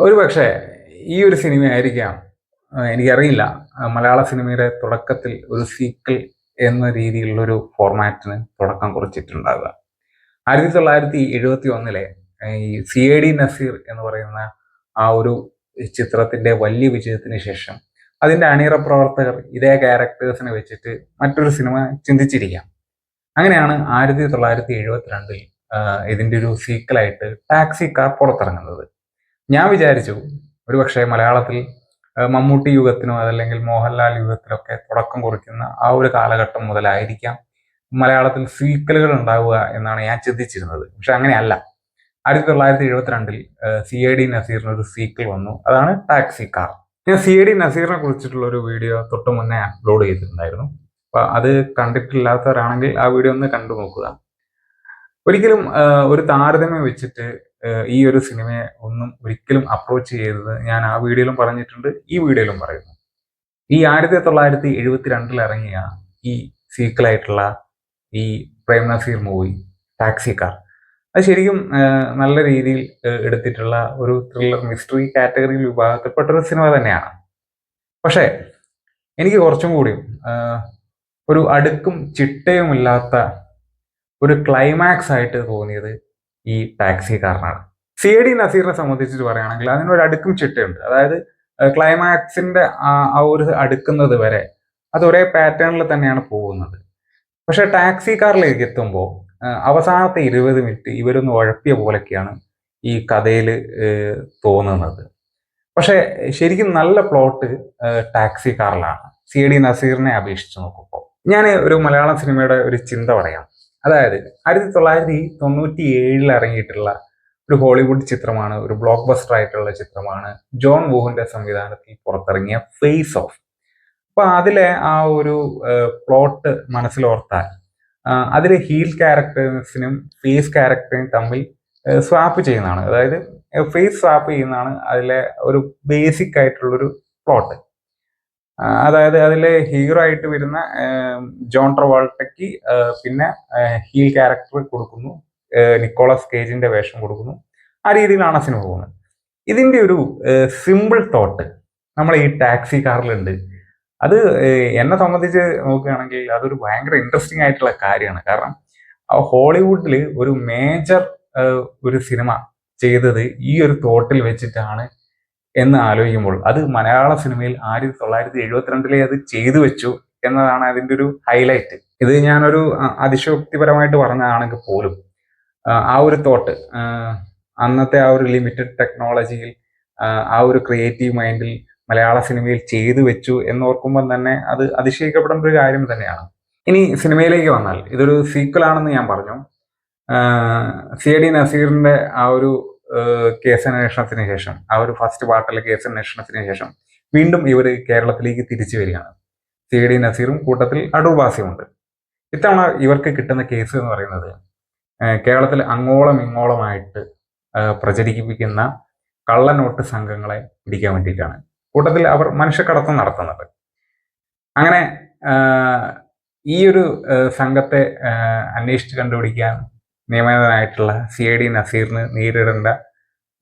ഒരു പക്ഷേ ഈ ഒരു സിനിമ ആയിരിക്കാം ആ, എനിക്കറിയില്ല. മലയാള സിനിമയുടെ തുടക്കത്തിൽ ഒരു സീക്വൽ എന്ന രീതിയിലുള്ളൊരു ഫോർമാറ്റിന് തുടക്കം കുറിച്ചിട്ടുണ്ടാവുക. ആയിരത്തി തൊള്ളായിരത്തി എഴുപത്തി ഒന്നിലെ ഈ സി എ ഡി നസീർ എന്ന് പറയുന്ന ആ ഒരു ചിത്രത്തിന്റെ വലിയ വിജയത്തിന് ശേഷം അതിന്റെ അണിയറ പ്രവർത്തകർ ഇതേ ക്യാരക്ടേഴ്സിനെ വെച്ചിട്ട് മറ്റൊരു സിനിമ ചിന്തിച്ചിരിക്കാം. അങ്ങനെയാണ് ആയിരത്തി തൊള്ളായിരത്തി എഴുപത്തിരണ്ടിൽ ഇതിന്റെ ഒരു സീക്വലായിട്ട് ടാക്സി കാർ പുറത്തിറങ്ങുന്നത്. ഞാൻ വിചാരിച്ചു ഒരു പക്ഷേ മലയാളത്തിൽ മമ്മൂട്ടി യുഗത്തിനോ അതല്ലെങ്കിൽ മോഹൻലാൽ യുഗത്തിലൊക്കെ തുടക്കം കുറിക്കുന്ന ആ ഒരു കാലഘട്ടം മുതലായിരിക്കാം മലയാളത്തിൽ സീക്വലുകൾ ഉണ്ടാവുക എന്നാണ് ഞാൻ ചിന്തിച്ചിരുന്നത്. പക്ഷെ അങ്ങനെയല്ല. ആയിരത്തി തൊള്ളായിരത്തി എഴുപത്തിരണ്ടിൽ സി എ ഡി നസീറിന് ഒരു സീക്വൽ വന്നു. അതാണ് ടാക്സി കാർ. ഞാൻ സി എ ഡി നസീറിനെ കുറിച്ചിട്ടുള്ള ഒരു വീഡിയോ തൊട്ട് മുന്നേ അപ്ലോഡ് ചെയ്തിട്ടുണ്ടായിരുന്നു. അപ്പൊ അത് കണ്ടിട്ടില്ലാത്തവരാണെങ്കിൽ ആ വീഡിയോ ഒന്ന് കണ്ടു നോക്കുക ഒരിക്കലും ഒരു താരതമ്യം വെച്ചിട്ട് ഈ ഒരു സിനിമയെ ഒന്നും ഒരിക്കലും അപ്രോച്ച് ചെയ്തത് ഞാൻ ആ വീഡിയോയിലും പറഞ്ഞിട്ടുണ്ട് ഈ വീഡിയോയിലും പറയുന്നു. ഈ ആയിരത്തി തൊള്ളായിരത്തി എഴുപത്തിരണ്ടിൽ ഇറങ്ങിയ ഈ സീക്വലായിട്ടുള്ള ഈ Prem Nazir movie taxi car അത് ശരിക്കും നല്ല രീതിയിൽ എടുത്തിട്ടുള്ള ഒരു ത്രില്ലർ മിസ്റ്ററി കാറ്റഗറിയിൽ വിഭാഗത്തിൽപ്പെട്ട ഒരു സിനിമ തന്നെയാണ്. പക്ഷേ എനിക്ക് കുറച്ചും കൂടിയും ഒരു അടുക്കും ചിട്ടയുമില്ലാത്ത ഒരു ക്ലൈമാക്സ് ആയിട്ട് തോന്നിയത് ഈ ടാക്സി കാരനാണ് സി ഡി നസീറിനെ സംബന്ധിച്ചിട്ട് പറയുകയാണെങ്കിൽ അതിനൊരു അടുക്കും ചിട്ടയുണ്ട്. അതായത് ക്ലൈമാക്സിന്റെ ആ ഒരു അടുക്കുന്നത് വരെ അത് ഒരേ പാറ്റേണിൽ തന്നെയാണ് പോകുന്നത്. പക്ഷെ ടാക്സി കാറിലേക്ക് എത്തുമ്പോൾ അവസാനത്തെ ഇരുപത് മിനിറ്റ് ഇവരൊന്ന് ഉഴപ്പിയ പോലൊക്കെയാണ് ഈ കഥയിൽ തോന്നുന്നത്. പക്ഷെ ശരിക്കും നല്ല പ്ലോട്ട് ടാക്സി കാറിലാണ്. സി ഡി നസീറിനെ അപേക്ഷിച്ച് നോക്കുമ്പോൾ. ഞാൻ ഒരു മലയാളം സിനിമയുടെ ഒരു ചിന്ത പറയാം. അതായത് ആയിരത്തി തൊള്ളായിരത്തി തൊണ്ണൂറ്റി ഏഴിൽ ഇറങ്ങിയിട്ടുള്ള ഒരു ഹോളിവുഡ് ചിത്രമാണ് ഒരു ബ്ലോക്ക് ബസ്റ്റർ ആയിട്ടുള്ള ചിത്രമാണ് ജോൺ വൂഹിന്റെ സംവിധാനത്തിൽ പുറത്തിറങ്ങിയ ഫേസ് ഓഫ് അപ്പൊ അതിലെ ആ ഒരു പ്ലോട്ട് മനസ്സിലോർത്താൽ അതിലെ ഹീൽ ക്യാരക്ടേഴ്സിനും ഫേസ് ക്യാരക്ടറിനും തമ്മിൽ സ്വാപ്പ് ചെയ്യുന്നതാണ്. അതായത് ഫേസ് സ്വാപ്പ് ചെയ്യുന്നതാണ് അതിലെ ഒരു ബേസിക് ആയിട്ടുള്ളൊരു പ്ലോട്ട് അതായത് അതിലെ ഹീറോ ആയിട്ട് വരുന്ന ജോൺ ട്രവാൾട്ടയ്ക്ക് പിന്നെ ഹീൽ ക്യാരക്ടർ കൊടുക്കുന്നു. നിക്കോളസ് കേജിന്റെ വേഷം കൊടുക്കുന്നു. ആ രീതിയിലാണ് ആ സിനിമ പോകുന്നത്. ഇതിന്റെ ഒരു സിമ്പിൾ തോട്ട് നമ്മൾ ഈ ടാക്സി കാറിലുണ്ട്. അത് എന്നെ സംബന്ധിച്ച് നോക്കുകയാണെങ്കിൽ അതൊരു ഭയങ്കര ഇൻട്രസ്റ്റിംഗ് ആയിട്ടുള്ള കാര്യമാണ്. കാരണം ഹോളിവുഡിൽ ഒരു മേജർ ഒരു സിനിമ ചെയ്തത് ഈ ഒരു തോട്ടിൽ വെച്ചിട്ടാണ് എന്ന് ആലോചിക്കുമ്പോൾ അത് മലയാള സിനിമയിൽ ആയിരത്തി തൊള്ളായിരത്തി എഴുപത്തിരണ്ടിലെ അത് ചെയ്തു വെച്ചു എന്നതാണ് അതിന്റെ ഒരു ഹൈലൈറ്റ് ഇത് ഞാനൊരു അതിശോക്തിപരമായിട്ട് പറഞ്ഞതാണെങ്കിൽ പോലും ആ, ഒരു തോട്ട് അന്നത്തെ ആ ഒരു ലിമിറ്റഡ് ടെക്നോളജിയിൽ ആ ഒരു ക്രിയേറ്റീവ് മൈൻഡിൽ മലയാള സിനിമയിൽ ചെയ്തു വെച്ചു എന്നോർക്കുമ്പോൾ തന്നെ അത് അതിശയിക്കപ്പെടേണ്ട ഒരു കാര്യം തന്നെയാണ്. ഇനി സിനിമയിലേക്ക് വന്നാൽ ഇതൊരു സീക്വൽ ആണെന്ന് ഞാൻ പറഞ്ഞു. സി എ ഡി നസീറിന്റെ ആ ഒരു കേസന്വേഷണത്തിന് ശേഷം ആ ഒരു ഫസ്റ്റ് പാർട്ടിലെ കേസന്വേഷണത്തിന് ശേഷം വീണ്ടും ഇവർ കേരളത്തിലേക്ക് തിരിച്ചു വരികയാണ്. സി ഡി നസീറും കൂട്ടത്തിൽ അടൂർ ബാസിയുമുണ്ട് ഇത്തവണ ഇവർക്ക് കിട്ടുന്ന കേസ് എന്ന് പറയുന്നത് കേരളത്തിൽ അങ്ങോളം ഇങ്ങോളമായിട്ട് പ്രചരിപ്പിക്കുന്ന കള്ളനോട്ട് സംഘങ്ങളെ പിടിക്കാൻ വേണ്ടിയിട്ടാണ്. കൂട്ടത്തിൽ അവർ മനുഷ്യക്കടത്തം നടത്തുന്നത്. അങ്ങനെ ഈ ഒരു സംഘത്തെ അന്വേഷിച്ച് കണ്ടുപിടിക്കാൻ നിയമിതനായിട്ടുള്ള സി ഐ ഡി നസീറിന് നേരിടേണ്ട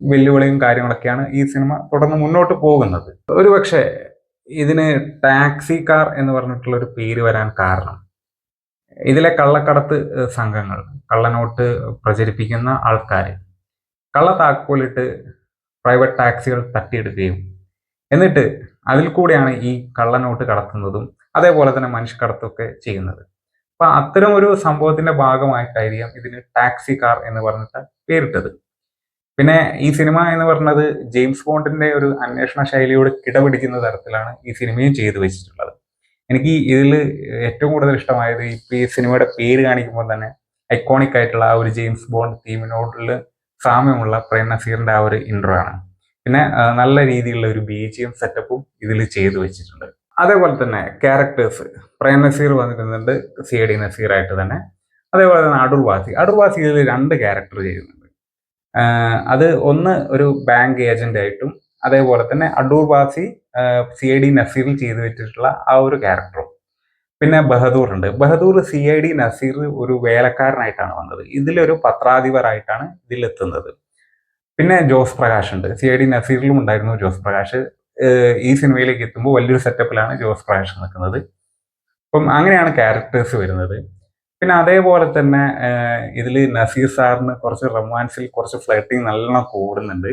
വെല്ലുവിളിയും കാര്യങ്ങളൊക്കെയാണ് ഈ സിനിമ തുടർന്ന് മുന്നോട്ട് പോകുന്നത്. ഒരുപക്ഷെ ഇതിന് ടാക്സി കാർ എന്ന് പറഞ്ഞിട്ടുള്ള ഒരു പേര് വരാൻ കാരണം ഇതിലെ കള്ളക്കടത്ത് സംഘങ്ങൾ കള്ളനോട്ട് പ്രചരിപ്പിക്കുന്ന ആൾക്കാർ കള്ള താക്കോലിട്ട് പ്രൈവറ്റ് ടാക്സികൾ തട്ടിയെടുക്കുകയും എന്നിട്ട് അതിൽ കൂടെയാണ് ഈ കള്ളനോട്ട് കടത്തുന്നതും അതേപോലെ തന്നെ മനുഷ്യക്കടത്തൊക്കെ ചെയ്യുന്നത്. അപ്പൊ അത്തരം ഒരു സംഭവത്തിന്റെ ഭാഗമായിട്ടായിരിക്കാം ഇതിന് ടാക്സി കാർ എന്ന് പറഞ്ഞിട്ട് പേരിട്ടത്. പിന്നെ ഈ സിനിമ എന്ന് പറഞ്ഞത് ജെയിംസ് ബോണ്ടിന്റെ ഒരു അന്വേഷണ ശൈലിയോട് കിടപിടിക്കുന്ന തരത്തിലാണ് ഈ സിനിമയും ചെയ്തു വെച്ചിട്ടുള്ളത്. എനിക്ക് ഇതിൽ ഏറ്റവും കൂടുതൽ ഇഷ്ടമായത് ഇപ്പൊ ഈ സിനിമയുടെ പേര് കാണിക്കുമ്പോൾ തന്നെ ഐക്കോണിക് ആയിട്ടുള്ള ആ ഒരു ജെയിംസ് ബോണ്ട് തീമിനോടുള്ള സാമ്യമുള്ള പ്രേം നസീറിന്റെ ആ ഒരു ഇൻട്രോ ആണ്. പിന്നെ നല്ല രീതിയിലുള്ള ഒരു ബി സെറ്റപ്പും ഇതിൽ ചെയ്തു വെച്ചിട്ടുണ്ട്. അതേപോലെ തന്നെ ക്യാരക്ടേഴ്സ് പ്രേം നസീർ വന്നിരുന്നുണ്ട് സി എ ഡി നസീർ ആയിട്ട് തന്നെ. അതേപോലെ തന്നെ അടൂർ വാസി. ഇതിൽ രണ്ട് ക്യാരക്ടർ ചെയ്യുന്നുണ്ട്. അത് ഒന്ന് ഒരു ബാങ്ക് ഏജന്റ് ആയിട്ടും അതേപോലെ തന്നെ Adoor Bhasi C I D നസീറിൽ ചെയ്തു വെച്ചിട്ടുള്ള ആ ഒരു ക്യാരക്ടറും പിന്നെ ബഹദൂർ ഉണ്ട് Bahadur C I D Nazir ഒരു വേലക്കാരനായിട്ടാണ് വന്നത്. ഇതിലൊരു പത്രാധിപരായിട്ടാണ് ഇതിലെത്തുന്നത്. പിന്നെ ജോസ് പ്രകാശ് ഉണ്ട്. സി ഐ ഡി നസീറിലും ഉണ്ടായിരുന്നു ജോസ് പ്രകാശ്. ഈ സിനിമയിലേക്ക് എത്തുമ്പോൾ വലിയൊരു സെറ്റപ്പിലാണ് ജോസ് പ്രാഷ് നിൽക്കുന്നത് അപ്പം അങ്ങനെയാണ് ക്യാരക്ടേഴ്സ് വരുന്നത്. പിന്നെ അതേപോലെ തന്നെ ഇതിൽ നസീർ സാറിന് കുറച്ച് റൊമാൻസിൽ കുറച്ച് ഫ്ലട്ടിങ് നല്ലോണം കൂടുന്നുണ്ട്.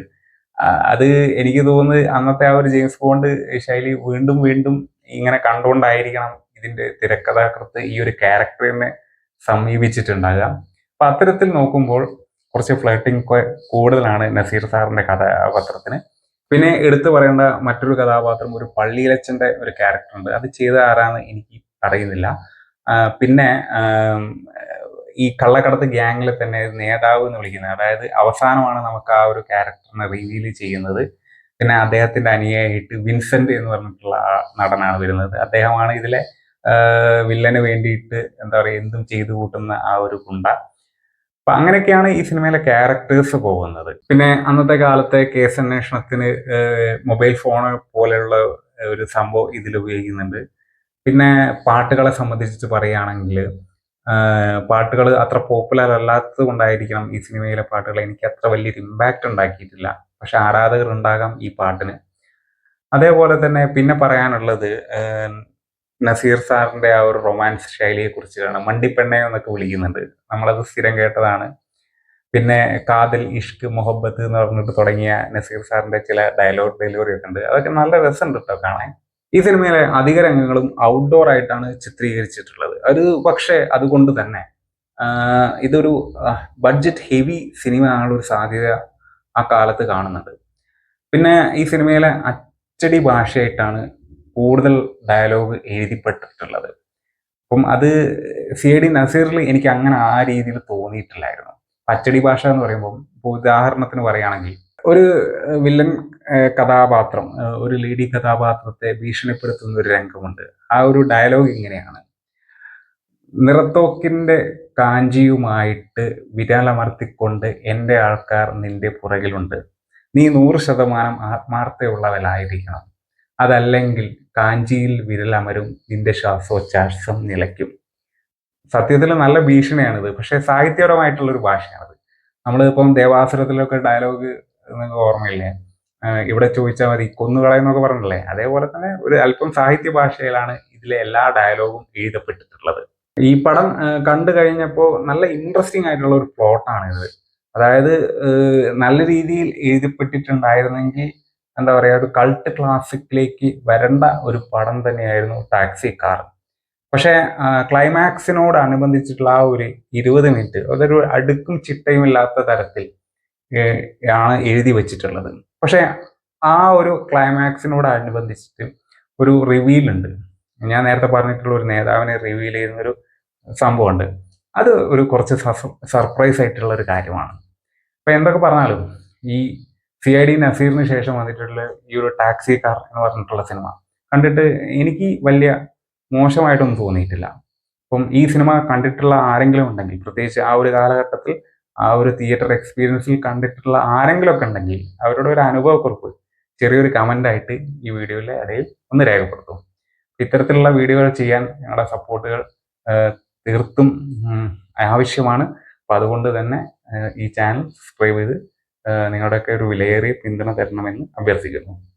അത് എനിക്ക് തോന്നുന്നത് അന്നത്തെ ആ ഒരു ജെയിംസ് ബോണ്ട് ശൈലി വീണ്ടും വീണ്ടും ഇങ്ങനെ കണ്ടുകൊണ്ടായിരിക്കണം ഇതിന്റെ തിരക്കഥാകൃത്ത് ഈ ഒരു ക്യാരക്ടറിനെ സമീപിച്ചിട്ടുണ്ടാകുക അപ്പം അത്തരത്തിൽ നോക്കുമ്പോൾ കുറച്ച് ഫ്ലട്ടിങ് കൂടുതലാണ് നസീർ സാറിന്റെ കഥാപാത്രത്തിന്. പിന്നെ എടുത്തു പറയേണ്ട മറ്റൊരു കഥാപാത്രം ഒരു പള്ളിയിലച്ചന്റെ ഒരു ക്യാരക്ടറുണ്ട്. അത് ചെയ്ത ആരാന്ന് എനിക്ക് അറിയുന്നില്ല. പിന്നെ ഈ കള്ളക്കടത്ത് ഗ്യാങ്ങിൽ തന്നെ നേതാവ് എന്ന് വിളിക്കുന്നത് അതായത് അവസാനമാണ് നമുക്ക് ആ ഒരു ക്യാരക്ടറിനെ റിവീൽ ചെയ്യുന്നത്. പിന്നെ അദ്ദേഹത്തിന്റെ അനുയായിട്ട് വിൻസെന്റ് എന്ന് പറഞ്ഞിട്ടുള്ള ആ നടനാണ് വരുന്നത്. അദ്ദേഹമാണ് ഇതിലെ വില്ലന് വേണ്ടിയിട്ട് എന്താ പറയുക എന്തും ചെയ്തു കൂട്ടുന്ന ആ ഒരു ഗുണ്ട. അപ്പൊ അങ്ങനെയൊക്കെയാണ് ഈ സിനിമയിലെ ക്യാരക്ടേഴ്സ് പോകുന്നത്. പിന്നെ അന്നത്തെ കാലത്തെ കേസ് അന്വേഷണത്തിന് മൊബൈൽ ഫോൺ പോലെയുള്ള ഒരു സംഭവം ഇതിൽ ഉപയോഗിക്കുന്നുണ്ട്. പിന്നെ പാട്ടുകളെ സംബന്ധിച്ചിട്ട് പറയുകയാണെങ്കിൽ പാട്ടുകൾ അത്ര പോപ്പുലർ അല്ലാത്തത് കൊണ്ടായിരിക്കണം ഈ സിനിമയിലെ പാട്ടുകൾ എനിക്ക് അത്ര വലിയൊരു ഇമ്പാക്റ്റ് ഉണ്ടാക്കിയിട്ടില്ല. പക്ഷെ ആരാധകർ ഉണ്ടാകാം ഈ പാട്ടിന്. അതേപോലെ തന്നെ പിന്നെ പറയാനുള്ളത് നസീർ സാറിന്റെ ആ ഒരു റൊമാൻസ് ശൈലിയെ കുറിച്ചിട്ടാണ് മണ്ടിപ്പെണ്ണ എന്നൊക്കെ വിളിക്കുന്നുണ്ട്. നമ്മളത് സ്ഥിരം കേട്ടതാണ്. പിന്നെ കാതൽ ഇഷ്ക് മൊഹബത്ത് എന്ന് പറഞ്ഞിട്ട് തുടങ്ങിയ നസീർ സാറിന്റെ ചില ഡയലോഗ് ഡെലിവറി ഒക്കെ ഉണ്ട്. അതൊക്കെ നല്ല രസമുണ്ട് കേട്ടോ കാണാൻ. ഈ സിനിമയിലെ അധിക രംഗങ്ങളും ഔട്ട്ഡോർ ആയിട്ടാണ് ചിത്രീകരിച്ചിട്ടുള്ളത്. ഒരു പക്ഷേ അതുകൊണ്ട് തന്നെ ഇതൊരു ബഡ്ജറ്റ് ഹെവി സിനിമ ആണുള്ള ഒരു സാധ്യത ആ കാലത്ത് കാണുന്നുണ്ട്. പിന്നെ ഈ സിനിമയിലെ അച്ചടി ഭാഷയായിട്ടാണ് കൂടുതൽ ഡയലോഗ് എഴുതിപ്പെട്ടിട്ടുള്ളത്. അപ്പം അത് സി ഐ ഡി നസീറിൽ എനിക്ക് അങ്ങനെ ആ രീതിയിൽ തോന്നിയിട്ടില്ലായിരുന്നു. അച്ചടി ഭാഷ എന്ന് പറയുമ്പോൾ ഇപ്പോൾ ഉദാഹരണത്തിന് പറയുകയാണെങ്കിൽ ഒരു വില്ലൻ കഥാപാത്രം ഒരു ലേഡി കഥാപാത്രത്തെ ഭീഷണിപ്പെടുത്തുന്ന ഒരു രംഗമുണ്ട്. ആ ഒരു ഡയലോഗ് ഇങ്ങനെയാണ്. നിറത്തോക്കിന്റെ കാഞ്ചിയുമായിട്ട് വിരലമർത്തിക്കൊണ്ട് എന്റെ ആൾക്കാർ നിന്റെ പുറകിലുണ്ട്. നീ നൂറ് ശതമാനം ആത്മാർത്ഥയുള്ളവരായിരിക്കണം അതല്ലെങ്കിൽ കാഞ്ചിയിൽ വിരലമരും നിന്റെ ശ്വാസോച്ഛാസം നിലയ്ക്കും. സത്യത്തിൽ നല്ല ഭീഷണിയാണിത്. പക്ഷെ സാഹിത്യപരമായിട്ടുള്ളൊരു ഭാഷയാണിത്. നമ്മൾ ഇപ്പം ദേവാസുരത്തിലൊക്കെ ഡയലോഗ് നിങ്ങൾക്ക് ഓർമ്മയില്ലേ? ഇവിടെ ചോദിച്ചാൽ മതി കൊന്നുകളയെന്നൊക്കെ പറഞ്ഞില്ലേ? അതേപോലെ തന്നെ ഒരു അല്പം സാഹിത്യ ഭാഷയിലാണ് ഇതിലെ എല്ലാ ഡയലോഗും എഴുതപ്പെട്ടിട്ടുള്ളത്. ഈ പടം കണ്ടു കഴിഞ്ഞപ്പോൾ നല്ല ഇൻട്രസ്റ്റിംഗ് ആയിട്ടുള്ള ഒരു പ്ലോട്ടാണ് ഇത് അതായത് നല്ല രീതിയിൽ എഴുതപ്പെട്ടിട്ടുണ്ടായിരുന്നെങ്കിൽ എന്താ പറയുക ഒരു കൾട്ട് ക്ലാസിക്കിലേക്ക് വരേണ്ട ഒരു പടം തന്നെയായിരുന്നു ടാക്സി കാർ പക്ഷേ ക്ലൈമാക്സിനോട് അനുബന്ധിച്ചിട്ടുള്ള ആ ഒരു ഇരുപത് മിനിറ്റ് അതൊരു അടുക്കും ചിട്ടയും ഇല്ലാത്ത തരത്തിൽ ആണ് എഴുതി വെച്ചിട്ടുള്ളത്. പക്ഷെ ആ ഒരു ക്ലൈമാക്സിനോട് അനുബന്ധിച്ചിട്ട് ഒരു റിവീൽ ഉണ്ട്. ഞാൻ നേരത്തെ പറഞ്ഞിട്ടുള്ള ഒരു നേതാവിനെ റിവീൽ ചെയ്യുന്ന ഒരു സംഭവമുണ്ട്. അത് ഒരു കുറച്ച് സർപ്രൈസ് ആയിട്ടുള്ള ഒരു കാര്യമാണ്. അപ്പൊ എന്തൊക്കെ പറഞ്ഞാലും ഈ സി ഐ ഡി നസീറിന് ശേഷം വന്നിട്ടുള്ള ഈ ഒരു ടാക്സി കാർ എന്ന് പറഞ്ഞിട്ടുള്ള സിനിമ കണ്ടിട്ട് എനിക്ക് വലിയ മോശമായിട്ടൊന്നും തോന്നിയിട്ടില്ല. അപ്പം ഈ സിനിമ കണ്ടിട്ടുള്ള ആരെങ്കിലും ഉണ്ടെങ്കിൽ പ്രത്യേകിച്ച് ആ ഒരു കാലഘട്ടത്തിൽ ആ ഒരു തിയേറ്റർ എക്സ്പീരിയൻസിൽ കണ്ടിട്ടുള്ള ആരെങ്കിലും ഒക്കെ ഉണ്ടെങ്കിൽ അവരുടെ ഒരു അനുഭവക്കുറിപ്പ് ചെറിയൊരു കമന്റ് ആയിട്ട് ഈ വീഡിയോയിലെ ഇടയിൽ ഒന്ന് രേഖപ്പെടുത്തും. ഇത്തരത്തിലുള്ള വീഡിയോകൾ ചെയ്യാൻ ഞങ്ങളുടെ സപ്പോർട്ടുകൾ തീർത്തും ആവശ്യമാണ്. അപ്പം അതുകൊണ്ട് തന്നെ ഈ ചാനൽ സബ്സ്ക്രൈബ് ചെയ്ത് നിങ്ങളുടെയൊക്കെ ഒരു വിലയേറിയ പിന്തുണ തരണമെന്ന് അഭ്യർത്ഥിക്കുന്നു.